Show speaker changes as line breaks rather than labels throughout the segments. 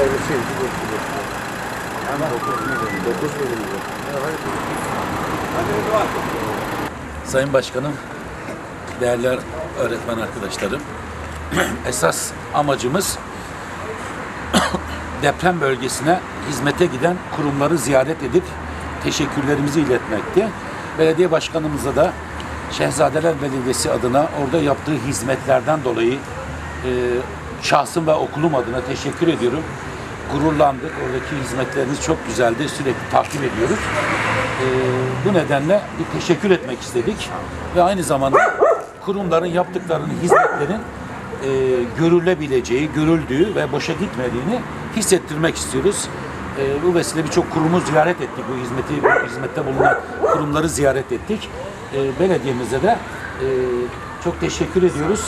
Hem dokuz milyon. Dokuz milyon lira. Evet.
Sayın Başkanım, değerli öğretmen arkadaşlarım, esas amacımız deprem bölgesine hizmete giden kurumları ziyaret edip teşekkürlerimizi iletmekti. Belediye başkanımıza da Şehzadeler Belediyesi adına orada yaptığı hizmetlerden dolayı e, şahsım ve okulum adına teşekkür ediyorum. Gururlandık. Oradaki hizmetleriniz çok güzeldi. Sürekli takip ediyoruz. E, bu nedenle bir teşekkür etmek istedik. Ve aynı zamanda kurumların yaptıklarının, hizmetlerin e, görülebileceği, görüldüğü ve boşa gitmediğini hissettirmek istiyoruz. E, bu vesile birçok kurumu ziyaret ettik. Bu hizmeti, bu hizmette bulunan kurumları ziyaret ettik. E, belediyemize de e, çok teşekkür ediyoruz.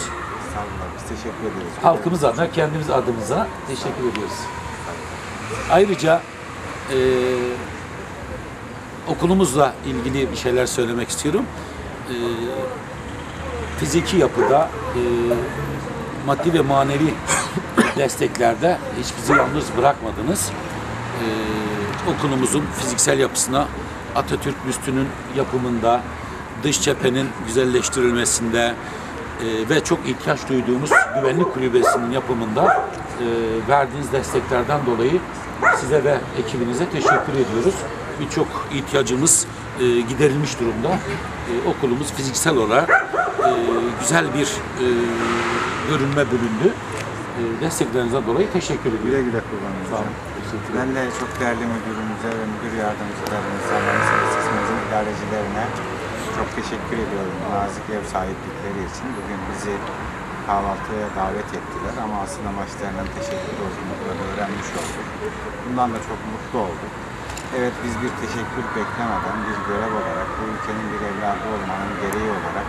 Sağ olun. Biz teşekkür ediyoruz.
Halkımız adına, kendimiz adımıza teşekkür ediyoruz. Ayrıca e, okulumuzla ilgili bir şeyler söylemek istiyorum. E, fiziki yapıda, e, maddi ve manevi desteklerde hiç bizi yalnız bırakmadınız. E, okulumuzun fiziksel yapısına Atatürk büstünün yapımında, dış cephenin güzelleştirilmesinde e, ve çok ihtiyaç duyduğumuz güvenlik kulübesinin yapımında e, verdiğiniz desteklerden dolayı size ve ekibinize teşekkür ediyoruz. Birçok ihtiyacımız e, giderilmiş durumda. E, okulumuz fiziksel olarak e, güzel bir e, görünme büründü. E, desteklerinizden dolayı teşekkür ediyorum.
Güle güle kullanın
Sağ olun.
hocam.
Teşekkür ederim.
Ben de çok değerli müdürümüze ve müdür yardımcılarımıza, Manisa Lisesi'mizin idarecilerine çok teşekkür ediyorum. Nazik ev sahiplikleri için. Bugün bizi kahvaltıya davet ettiler ama asıl amaçlarından teşekkür olduğunu öğrenmiş olduk. Bundan da çok mutlu olduk. Evet biz bir teşekkür beklemeden bir görev olarak bu ülkenin bir evladı olmanın gereği olarak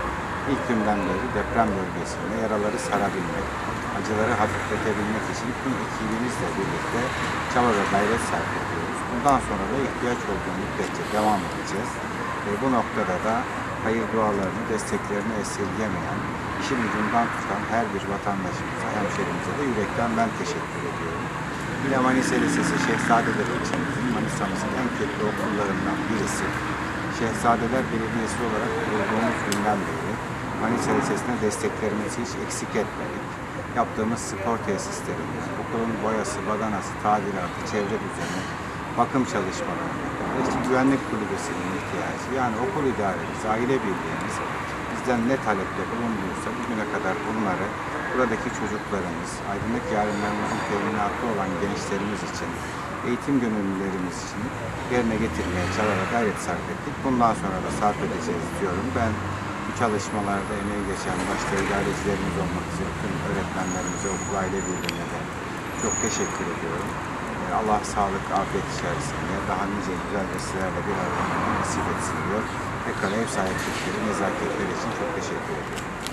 ilk günden beri deprem bölgesinde yaraları sarabilmek, acıları hafifletebilmek için tüm ekibimizle birlikte çaba ve gayret sarf ediyoruz. Bundan sonra da ihtiyaç olduğu müddetçe devam edeceğiz. Ve bu noktada da hayır dualarını, desteklerini esirgemeyen, işin ucundan tutan her bir vatandaşımıza, hemşerimize de yürekten ben teşekkür ediyorum. Yine Manisa Lisesi Şehzadeler ilçemizin, Manisa'mızın en köklü okullarından birisi. Şehzadeler Belediyesi olarak kurulduğumuz günden beri Manisa Lisesi'ne desteklerimizi hiç eksik etmedik. Yaptığımız spor tesislerimiz, okulun boyası, badanası, tadilatı, çevre düzeni, bakım çalışmaları, işte güvenlik kulübesinin ihtiyacı, yani okul idaremiz, aile birliğimiz bizden ne talepte bulunduysa bugüne kadar bunları buradaki çocuklarımız, aydınlık yarınlarımızın teminatı olan gençlerimiz için, eğitim gönüllülerimiz için yerine getirmeye çaba ve gayret sarf ettik. Bundan sonra da sarf edeceğiz diyorum. Ben bu çalışmalarda emeği geçen başta idarecilerimiz olmak üzere tüm öğretmenlerimize, okul aile birliğine de çok teşekkür ediyorum. Allah sağlık, afiyet içerisinde daha nice güzel vesilelerle bir arada nasip etsin diyor. Tekrar ev sahiplikleri, nezaketleri için çok teşekkür ediyorum.